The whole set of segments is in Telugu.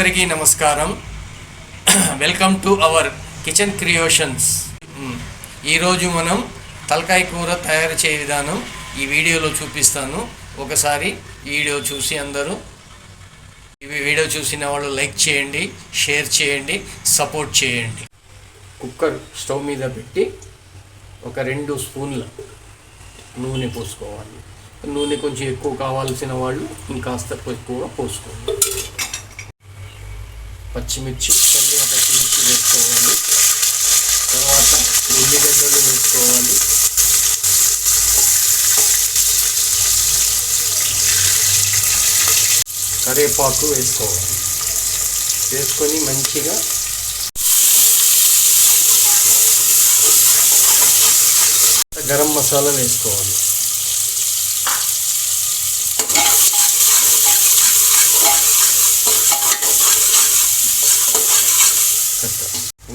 అందరికీ నమస్కారం. Welcome to our kitchen creations ఈరోజు మనం తలకాయ కూర తయారు చేయ విధానం ఈ వీడియోలో చూపిస్తాను. ఒకసారి వీడియో చూసి అందరూ ఇవి వీడియో చూసిన వాళ్ళు లైక్ చేయండి షేర్ చేయండి సపోర్ట్ చేయండి. కుక్కర్ స్టవ్ మీద పెట్టి ఒక రెండు స్పూన్ల నూనె పోసుకోవాలి. నూనె కొంచెం ఎక్కువ కావాల్సిన వాళ్ళు ఇంకాస్త ఎక్కువగా పోసుకోవాలి పచ్చిమిర్చి తగిన పచ్చిమిర్చి వేసుకోవాలి. తర్వాత ఉల్లిగడ్డలు వేసుకోవాలి. కరివేపాకు వేసుకోవాలి. వేసుకొని మంచిగా గరం మసాలా వేసుకోవాలి.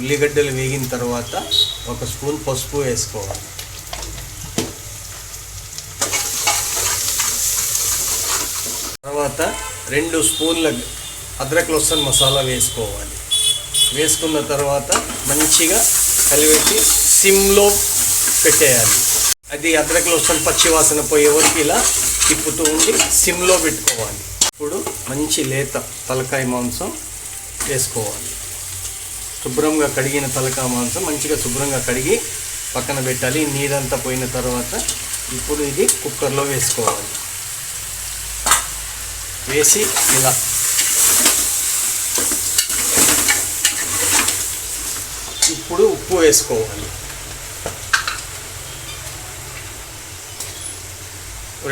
ఉల్లిగడ్డలు వేగిన తర్వాత ఒక స్పూన్ పసుపు వేసుకోవాలి. తర్వాత రెండు స్పూన్ల అద్రక్ లొస్సన్ మసాలా వేసుకోవాలి. వేసుకున్న తర్వాత మంచిగా కలిపెట్టి సిమ్లో పెట్టేయాలి. అది అద్రక్ లొస్సన్ పచ్చి వాసన పోయే వరకు ఇలా తిప్పుతూ ఉండి సిమ్లో పెట్టుకోవాలి. ఇప్పుడు మంచి లేత తలకాయ మాంసం వేసుకోవాలి. శుభ్రంగా కడిగిన తలకా మాంసం మంచిగా శుభ్రంగా కడిగి పక్కన పెట్టాలి. నీరంతా పోయిన తర్వాత ఇప్పుడు ఇది కుక్కర్లో వేసుకోవాలి. వేసి ఇలా. ఇప్పుడు ఉప్పు వేసుకోవాలి.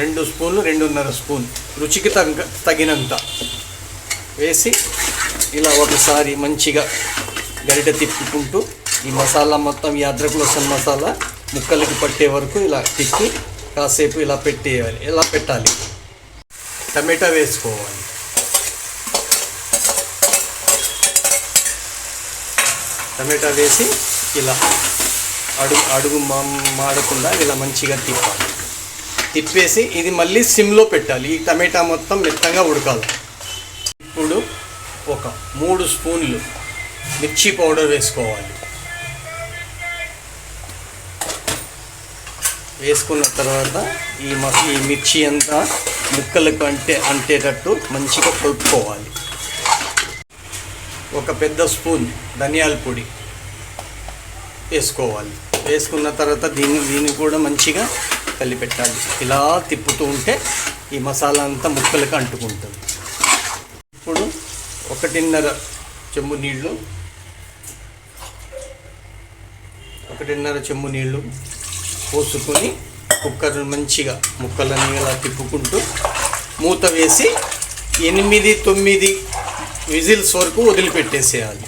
రెండు స్పూన్లు రెండున్నర స్పూన్. రుచికి తగ్గ తగినంత వేసి ఇలా ఒకసారి మంచిగా గరిట తిప్పుకుంటూ ఈ మసాలా మొత్తం ఈ అద్రక్ లసన్ మసాలా ముక్కలకి పట్టే వరకు ఇలా తిప్పి కాసేపు ఇలా పెట్టేయాలి. ఇలా పెట్టాలి? టమాటా వేసుకోవాలి. టమాటా వేసి ఇలా అడుగు అడుగు మా మాడకుండా ఇలా మంచిగా తిప్పాలి. తిప్పేసి ఇది మళ్ళీ సిమ్లో పెట్టాలి. ఈ టమాటా మొత్తం మెత్తగా ఉడకాలి. ఇప్పుడు ఒక మూడు స్పూన్లు మిర్చి పౌడర్ వేసుకోవాలి. వేసుకున్న తర్వాత ఈ మ ఈ మిర్చి అంతా ముక్కలకు అంటే అంటేటట్టు మంచిగా కలుపుకోవాలి. ఒక పెద్ద స్పూన్ ధనియాల పొడి వేసుకోవాలి. వేసుకున్న తర్వాత దీన్ని దీన్ని కూడా మంచిగా కలిపెట్టాలి. ఇలా తిప్పుతూ ఉంటే ఈ మసాలా అంతా ముక్కలకు అంటుకుంటుంది. ఇప్పుడు ఒకటిన్నర చెంబు నీళ్ళు ఒకటిన్నర చెంబు నీళ్ళు పోసుకొని కుక్కర్ మంచిగా ముక్కలన్నీ ఇలా తిప్పుకుంటూ మూత వేసి ఎనిమిది తొమ్మిది విజిల్స్ వరకు వదిలిపెట్టేసేయాలి.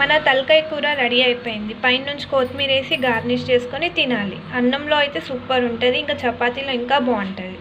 మన తలకాయ కూర రెడీ అయిపోయింది. పైనుంచి కొత్తిమీర వేసి గార్నిష్ చేసుకొని తినాలి. అన్నంలో అయితే సూపర్ ఉంటుంది ఇంకా చపాతీలో ఇంకా బాగుంటుంది.